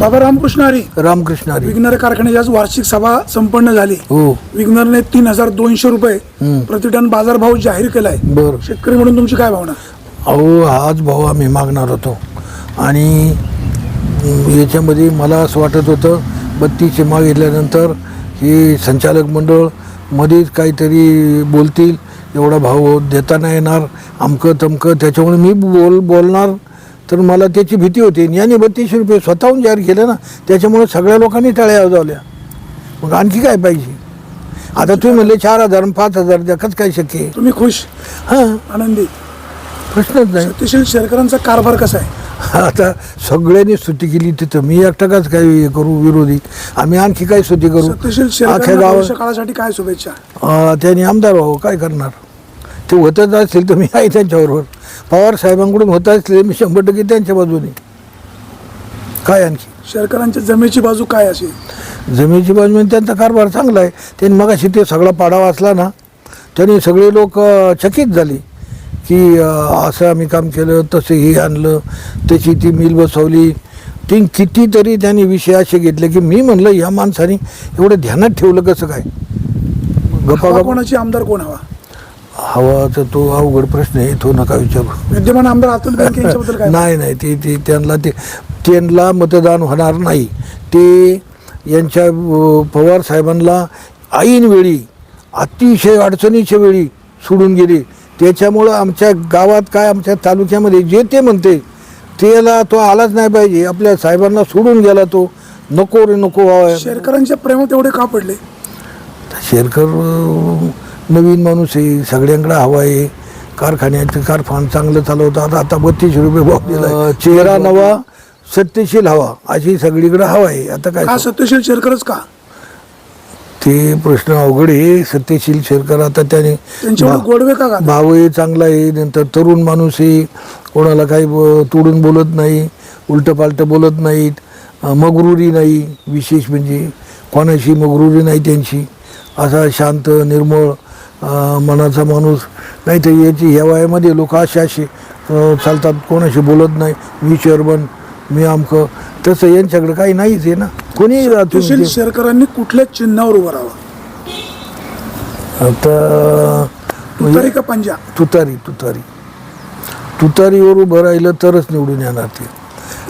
बाबा रामकृष्ण हरी. रामकृष्ण हरी. विघ्नर कारखान्याची आज वार्षिक सभा संपन्न झाली. हो. विघ्नरने तीन हजार दोनशे रुपये प्रतिटन बाजारभाव जाहीर केलाय. बर. शेतकरी म्हणून तुमची काय भावना? अहो हाच भाव आम्ही मागणार होतो. आणि याच्यामध्ये मला असं वाटत होतं बत्तीसशे मागितल्यानंतर हे संचालक मंडळ मध्येच काहीतरी बोलतील एवढा भाव देता नाही येणार अमकं तमकं त्याच्यामुळे मी बोल बोलणार तर मला त्याची भीती होती. याने बत्तीसशे रुपये स्वतःहून जाहीर केले ना त्याच्यामुळे सगळ्या लोकांनी टाळ्या वाजवल्या. मग आणखी काय पाहिजे? आता तुम्ही म्हणले चार हजार पाच हजार द्या कसं काय शक्य आहे? तुम्ही खुश? हां. आनंदी प्रश्नच नाही. सत्यशील शेरकरांचा कारभार कसा आहे? आता सगळ्यांनी स्तुती केली तिथं. मी एकटाकाच काय हे करू विरोधी? आम्ही आणखी काय स्तुती करू? अख्ख्या शेरकरांना गावात भविष्य काळासाठी काय शुभेच्छा? अं, त्यांनी आमदार व्हावं. काय करणार? ते होतच असतील तर मी आहे त्यांच्याबरोबर. पवार साहेबांकडून होत असले मी शंभर टक्के त्यांच्या बाजूने. काय आणखी? शेरकरांच्या जमेची बाजू काय असेल जमिनीची बाजू म्हणजे त्यांचा कारभार चांगला आहे. त्यांनी मगाशी ते सगळा पाडा वाचला ना त्यांनी सगळे लोक चकित झाले की असं आम्ही काम केलं तसं हे आणलं तशी ती मिल बसवली. ती कितीतरी त्यांनी विषय असे घेतले की मी म्हणलं या माणसाने एवढं ध्यानात ठेवलं कसं काय? गप्पा कोणाची आमदार कोण हवा? हवाचा तो अवघड प्रश्न आहे तो नका विचारू. विद्यमान आमदार अतुल बेनके यांच्याबद्दल काय? नाही नाही ते ते त्यांना ते त्यांना मतदान होणार नाही. ते यांच्या पवार साहेबांना ऐन वेळी अतिशय अडचणीच्या वेळी सोडून गेले. त्याच्यामुळं आमच्या गावात काय आमच्या तालुक्यामध्ये जे ते म्हणते त्याला तो आलाच नाही पाहिजे. आपल्या साहेबांना सोडून गेला तो. नको रे नको व्हावा. शेरकरांच्या प्रेमात एवढे का पडले? शेरकर नवीन माणूस आहे सगळ्यांकडे हवा आहे. कारखान्याचं कारखान चांगलं चालवतात. आता बत्तीसशे रुपये भाव दिला चेहरा नवा सत्यशील हवा. अशी सगळीकडे हवा आहे. आता काय सत्यशील शेरकरच का? ते प्रश्न अवघड आहे. सत्यशील शेरकर आता त्याने गोडवे का गातात? भावही चांगला आहे. नंतर तरुण माणूस आहे. कोणाला काही तोडून बोलत नाही. उलटं पालटं बोलत नाहीत. मगरुरी नाही. विशेष म्हणजे कोणाशी मगरुरी नाही त्यांची. असा शांत निर्मळ मनाचा माणूस नाही तर याची ह्या वयामध्ये लोक असे असे चालतात कोणाशी बोलत नाही मी चेअरमन मी आमकं तसं यांच्याकडे काही नाहीच आहे ना. कोणी सत्यशील शेरकरांनी कुठल्या चिन्हावर उभं राहावं? आता म्हणजे तुतारी का पंजा? तुतारी तुतारी. तुतारीवर उभं राहिलं तरच निवडून येणार ते.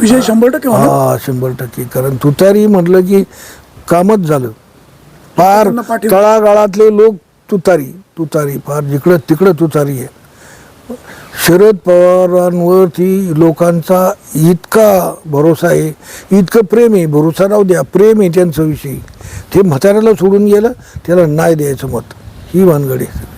विजय शंभर टक्के हा शंभर टक्के. कारण तुतारी म्हटलं की कामच झालं. पाठिंबा. तळागाळातले लोक तुतारी तुतारी फार जिकडं तिकडं तुतारी आहे. शरद पवारांवरती लोकांचा इतका भरोसा आहे इतकं प्रेम आहे भरोसा राहू द्या प्रेम आहे त्यांच्याविषयी ते म्हाताऱ्याला सोडून गेलं त्याला नाही द्यायचं मत. ही भानगड आहे.